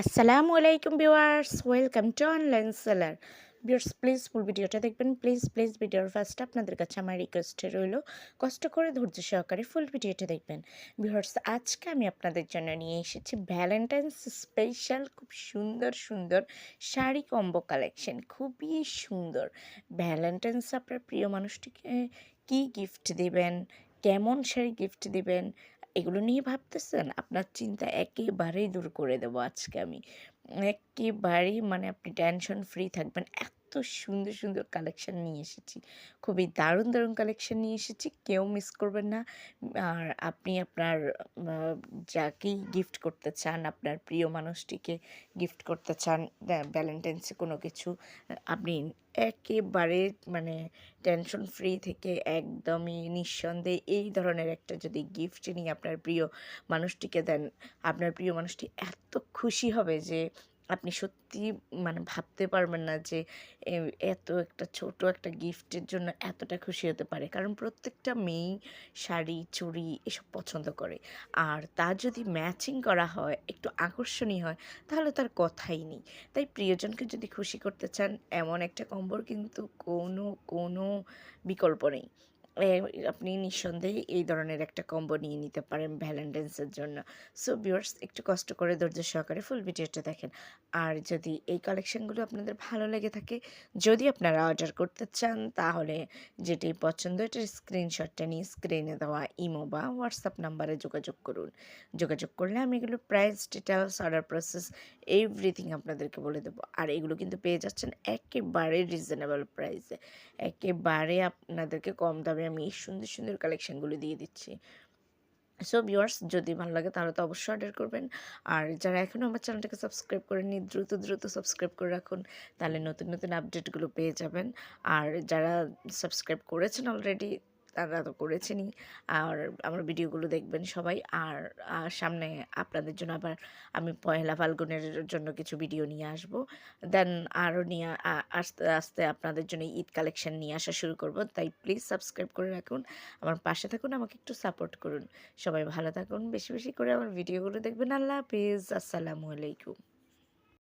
আসসালামু আলাইকুম viewers, welcome to online seller. Viewers, please full ভিডিওটা দেখবেন, প্লিজ প্লিজ ভিডিওর ফার্স্টে আপনাদের কাছে আমার রিকোয়েস্টে রইল, কষ্ট করে ধৈর্য সহকারে ফুল ভিডিওটা দেখবেন। ভিউয়ার্স, আজকে আমি আপনাদের জন্য নিয়ে এসেছি ভ্যালেন্টাইন্স স্পেশাল খুব সুন্দর সুন্দর শাড়ি কম্বো কালেকশন খুবই সুন্দর। ভ্যালেন্টাইন্স আপনার প্রিয় মানুষটিকে কী গিফট দেবেন? কেমন শাড়ি গিফট দিবেন? এগুলো নিয়ে ভাবতেছেন? আপনার চিন্তা একেবারেই দূর করে দেবো আজকে আমি। একেবারেই মানে আপনি টেনশন ফ্রি থাকবেন। এত সুন্দর সুন্দর কালেকশান নিয়ে এসেছি। খুবই দারুণ দারুণ কালেকশান নিয়ে এসেছি। কেউ মিস করবেন না। আর আপনি আপনার যাকেই গিফট করতে চান, আপনার প্রিয় মানুষটিকে গিফট করতে চান ভ্যালেন্টাইন্সে কোনো কিছু, আপনি একেবারে মানে টেনশন ফ্রি থেকে একদমই নিঃসন্দেহে এই ধরনের একটা যদি গিফট নিয়ে আপনার প্রিয় মানুষটিকে দেন, আপনার প্রিয় মানুষটি এত খুশি হবে যে আপনি সত্যি মানে ভাবতে পারবেন না যে এত একটা ছোট একটা গিফটের জন্য এতটা খুশি হতে পারে। কারণ প্রত্যেকটা মেয়েই শাড়ি, চুড়ি এসব পছন্দ করে। আর তা যদি ম্যাচিং করা হয়, একটু আকর্ষণীয় হয়, তাহলে তার কথাই নেই। তাই প্রিয়জনকে যদি খুশি করতে চান, এমন একটা কম্বর কিন্তু কোনো কোনো বিকল্প নেই। আপনি নিঃসন্দেহে এই ধরনের একটা কম্বো নিয়ে নিতে পারেন ভ্যালেন্টাইন্সের জন্য। সো ভিউয়ার্স একটু কষ্ট করে ধৈর্য সহকারে ফুল ভিডিওটা দেখেন। আর যদি এই কালেকশনগুলো আপনাদের ভালো লেগে থাকে, যদি আপনারা অর্ডার করতে চান, তাহলে যেটি পছন্দ, এটার স্ক্রিনশটটা নিয়ে স্ক্রিনে দেওয়া ইমো বা হোয়াটসঅ্যাপ নাম্বারে যোগাযোগ করুন। যোগাযোগ করলে আমি এগুলো price details order process everything আপনাদেরকে বলে দেবো। আর এগুলো কিন্তু পেয়ে যাচ্ছেন একেবারে রিজনেবল প্রাইসে একেবারে আপনাদেরকে কম দামে আমি এই সুন্দর সুন্দর কালেকশনগুলো দিয়ে দিচ্ছি। সো ভিওয়ার্স যদি ভালো লাগে তাহলে তো অবশ্যই অর্ডার করবেন। আর যারা এখনও আমার চ্যানেলটাকে সাবস্ক্রাইব করেনি দ্রুত দ্রুত সাবস্ক্রাইব করে রাখুন, তাহলে নতুন নতুন আপডেটগুলো পেয়ে যাবেন। আর যারা সাবস্ক্রাইব করেছেন অলরেডি তারা তো করেছেনই। আর আমার ভিডিওগুলো দেখবেন সবাই। আর সামনে আপনাদের জন্য আবার আমি পয়লা ফাল্গুনের জন্য কিছু ভিডিও নিয়ে আসব। দেন আরও নিয়ে আস্তে আস্তে আপনাদের জন্য ঈদ কালেকশন নিয়ে আসা শুরু করব। তাই প্লিজ সাবস্ক্রাইব করে রাখুন। আমার পাশে থাকুন, আমাকে একটু সাপোর্ট করুন। সবাই ভালো থাকুন, বেশি বেশি করে আমার ভিডিওগুলো দেখবেন। আল্লাহ হাফিজ। আসসালামু আলাইকুম।